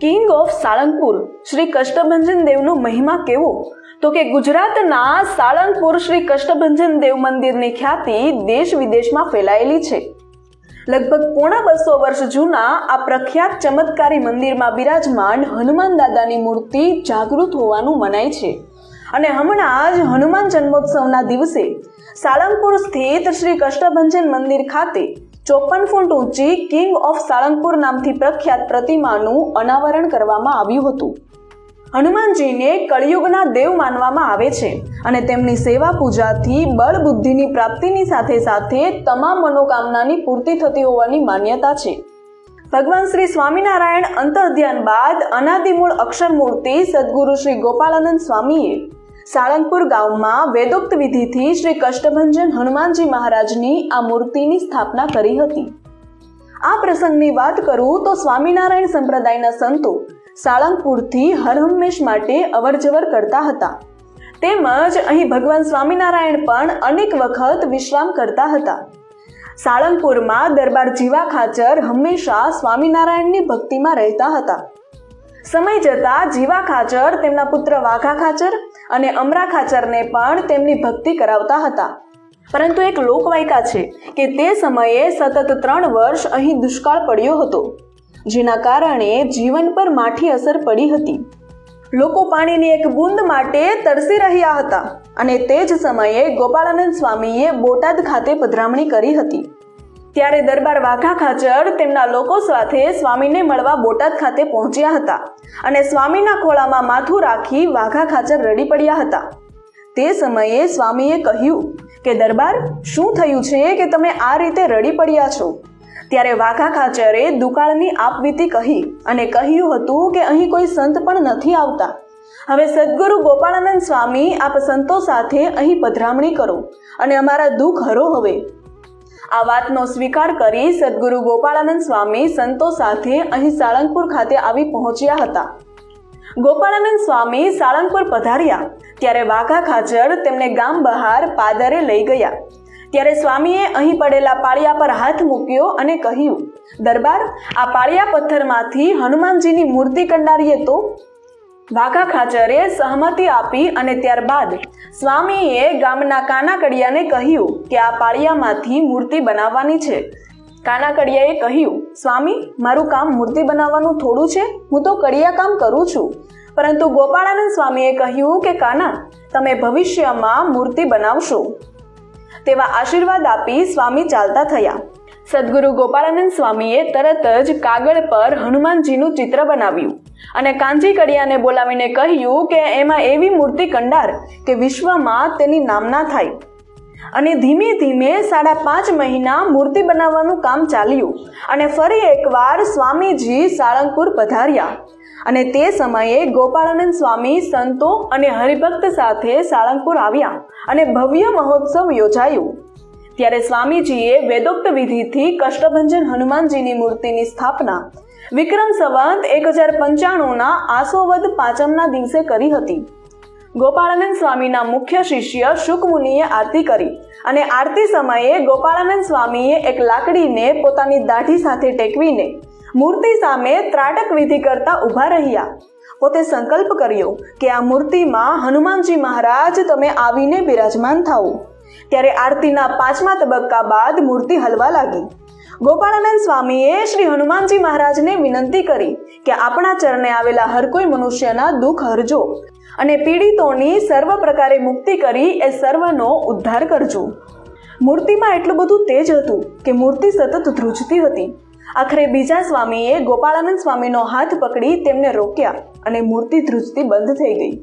King of Salangpur Shri Kashtabhanjan દેવનો મહિમા કેવો તો કે ગુજરાતના સાળંગપુર શ્રી કષ્ટભંજન દેવ મંદિરની ખ્યાતિ દેશ વિદેશમાં ફેલાયેલી છે. લગભગ પોણા બસો વર્ષ જૂના આ પ્રખ્યાત ચમત્કારી મંદિરમાં બિરાજમાન હનુમાન દાદાની મૂર્તિ જાગૃત હોવાનું મનાય છે. અને હમણાં જ હનુમાન જન્મોત્સવના દિવસે સાળંગપુર સ્થિત શ્રી કષ્ટભંજન મંદિર ખાતે ચોપન ફૂટ ઊંચી કિંગ ઓફ સાળંગપુર નામથી પ્રખ્યાત પ્રતિમાનું અનાવરણ કરવામાં આવ્યું હતું. હનુમાનજીને કળિયુગના દેવ માનવામાં આવે છે અને તેમની સેવા પૂજાથી બળ બુદ્ધિની પ્રાપ્તિની સાથે સાથે તમામ મનોકામનાની પૂર્તિ થતી હોવાની માન્યતા છે. ભગવાન શ્રી સ્વામિનારાયણ અંતર્ધ્યાન બાદ અનાદિમૂળ અક્ષર મૂર્તિ સદગુરુ શ્રી ગોપાલનંદ સ્વામીએ સાળંગપુર ગામમાં વેદોક્ત વિધિથી શ્રી કષ્ટભંજન હનુમાનજી મહારાજની આ મૂર્તિની સ્થાપના કરી હતી. આ પ્રસંગની વાત કરું તો સ્વામિનારાયણ સંપ્રદાયના સંતો સાળંગપુરથી હરહંમેશ માટે અવરજવર કરતા હતા. તેમજ અહીં ભગવાન સ્વામિનારાયણ પણ અનેક વખત વિશ્રામ કરતા હતા. સાળંગપુરમાં દરબાર જીવા ખાચર હંમેશા સ્વામિનારાયણની ભક્તિમાં રહેતા હતા. સમય જતા જીવા ખાચર તેમના પુત્ર વાઘા ખાચર અને અમરા ખાચરને પણ તેમની ભક્તિ કરાવતા હતા. પરંતુ એક લોકવાયકા છે કે તે સમયે સતત ત્રણ વર્ષ અહીં દુષ્કાળ પડ્યો હતો, જેના કારણે જીવન પર માઠી અસર પડી હતી. લોકો પાણીની એક બૂંદ માટે તરસી રહ્યા હતા અને તે જ સમયે ગોપાળાનંદ સ્વામીએ બોટાદ ખાતે પધરામણી કરી હતી. ત્યારે દરબાર વાઘા ખાચર તેમના લોકો સાથે સ્વામીને મળવા બોટાદ ખાતે પહોંચ્યા હતા અને સ્વામીના ખોળામાં માથું રાખી વાઘા ખાચર રડી પડ્યા હતા. તે સમયે સ્વામીએ કહ્યું કે, દરબાર, શું થયું છે કે તમે આ રીતે રડી પડ્યા છો? ત્યારે વાઘા ખાચરે દુકાળની આપવીતી કહી અને કહ્યું હતું કે, અહીં કોઈ સંત પણ નથી આવતા. હવે સદગુરુ ગોપાળાનંદ સ્વામી આપ સંતો સાથે અહીં પધરામણી કરો અને અમારા દુઃખ હરો હવે. આ વાતનો સ્વીકાર કરી સદગુરુ ગોપાળાનંદ સ્વામી સંતો સાથે અહીં સાળંગપુર ખાતે આવી પહોંચ્યા હતા. ગોપાળાનંદ સ્વામી સાળંગપુર પધાર્યા, ત્યારે વાઘા ખાચર તેમને ગામ બહાર પાદરે લઈ ગયા. ત્યારે સ્વામીએ અહીં પડેલા પાળિયા પર હાથ મૂક્યો અને કહ્યું, દરબાર, આ પાળિયા પથ્થરમાંથી હનુમાનજીની મૂર્તિ કંડારીએ તો? વાઘા ખાચરે સહમતિ આપી અને ત્યારબાદ સ્વામીએ ગામના કાનાકડિયાને કહ્યું કે આ પાળિયામાંથી મૂર્તિ બનાવવાની છે. કાનાકડિયાએ કહ્યું, સ્વામી, મારું કામ મૂર્તિ બનાવવાનું થોડું છે. હું તો કડિયા કામ કરું છું. પરંતુ ગોપાળાનંદ સ્વામીએ કહ્યું કે, કાના, તમે ભવિષ્યમાં મૂર્તિ બનાવશો. તેવા આશીર્વાદ આપી સ્વામી ચાલતા થયા. સદગુરુ ગોપાળાનંદ સ્વામીએ તરત જ કાગળ પર હનુમાનજીનું ચિત્ર બનાવ્યું. અને કાંજી કડિયાને બોલાવીને કહ્યું કે એમાં એવી મૂર્તિ કંડાર કે વિશ્વમાં તેની નામના થાય. અને ધીમે ધીમે સાડા પાંચ મહિના મૂર્તિ બનાવવાનું કામ ચાલ્યું અને ફરી એકવાર સ્વામીજી સાળંગપુર પધાર્યા. અને તે સમયે ગોપાળાનંદ સ્વામી સંતો અને હરિભક્ત સાથે સાળંગપુર આવ્યા અને ભવ્ય મહોત્સવ યોજાયું. ત્યારે સ્વામીજીએ વેદોક્ત વિધિથી કષ્ટભંજન હનુમાનજીની મૂર્તિની સ્થાપના વિક્રમ સંવંત એક હજાર પંચાણુંના આસોવદ પાંચમના દિવસે કરી હતી. ગોપાળાનંદ સ્વામીના મુખ્ય શિષ્ય શુકમુનિએ આરતી કરી અને આરતી સમયે ગોપાળાનંદ સ્વામીએ એક લાકડીને પોતાની દાઢી સાથે ટેકવીને મૂર્તિ સામે ત્રાટક વિધિ કરતા ઊભા રહ્યા. પોતે સંકલ્પ કર્યો કે આ મૂર્તિમાં હનુમાનજી મહારાજ તમે આવીને બિરાજમાન થાઓ. ત્યારે આરતીના પાંચમા તબક્કા બાદ મૂર્તિ હલવા લાગી. ગોપાળાનંદ સ્વામીએ શ્રી હનુમાનજી મહારાજને વિનંતી કરી કે આપણા ચરણે આવેલા હર કોઈ મનુષ્યના દુઃખ હરજો અને પીડિતોની સર્વ પ્રકારે મુક્તિ કરી એ સર્વનો ઉદ્ધાર કરજો. મૂર્તિમાં એટલું બધું તેજ હતું કે મૂર્તિ સતત ધ્રુજતી હતી. આખરે બીજા સ્વામીએ ગોપાળાનંદ સ્વામીનો હાથ પકડી તેમને રોક્યા અને મૂર્તિ ધ્રુજતી બંધ થઈ ગઈ.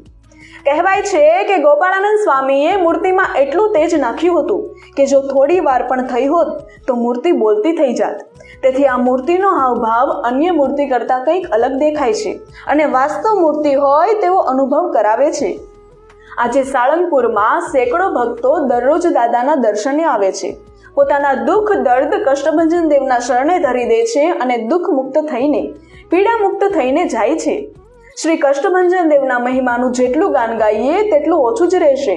કહેવાય છે કે ગોપાળાનંદ સ્વામીએ મૂર્તિમાં એટલું તેજ નાખ્યું હતું કે જો થોડી વાર પણ થઈ હોત તો મૂર્તિ બોલતી થઈ જાત. તેથી આ મૂર્તિનો હાવભાવ અન્ય મૂર્તિ કરતાં કંઈક અલગ દેખાય છે અને વાસ્તવ મૂર્તિ હોય તેવો અનુભવ કરાવે છે. આજે સાળંગપુરમાં સેંકડો ભક્તો દરરોજ દાદાના દર્શને આવે છે. પોતાના દુઃખ, દર્દ, કષ્ટભંજન દેવના શરણે ધરી દે છે અને દુઃખ મુક્ત થઈને પીડા મુક્ત થઈને જાય છે. શ્રી કષ્ટભંજન દેવના મહિમાનું જેટલું ગાન ગાઈએ, તેટલું ઓછું જ રહેશે.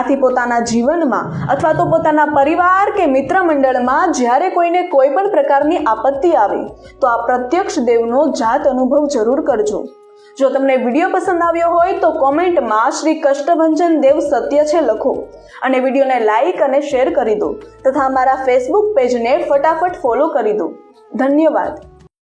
આથી પોતાના જીવનમાં અથવા તો પોતાના પરિવાર કે મિત્ર મંડળમાં જ્યારે કોઈને કોઈ પણ પ્રકારની આપત્તિ આવે, તો આ પ્રત્યક્ષ દેવનો જાત અનુભવ જરૂર કરજો. જો તમને વીડિયો પસંદ આવ્યો હોય, તો કોમેન્ટમાં શ્રી કષ્ટભંજન દેવ સત્ય છે લખો અને વિડીયોને લાઈક અને શેર કરી દો તથા અમારા ફેસબુક પેજને ફટાફટ ફોલો કરી દો. ધન્યવાદ.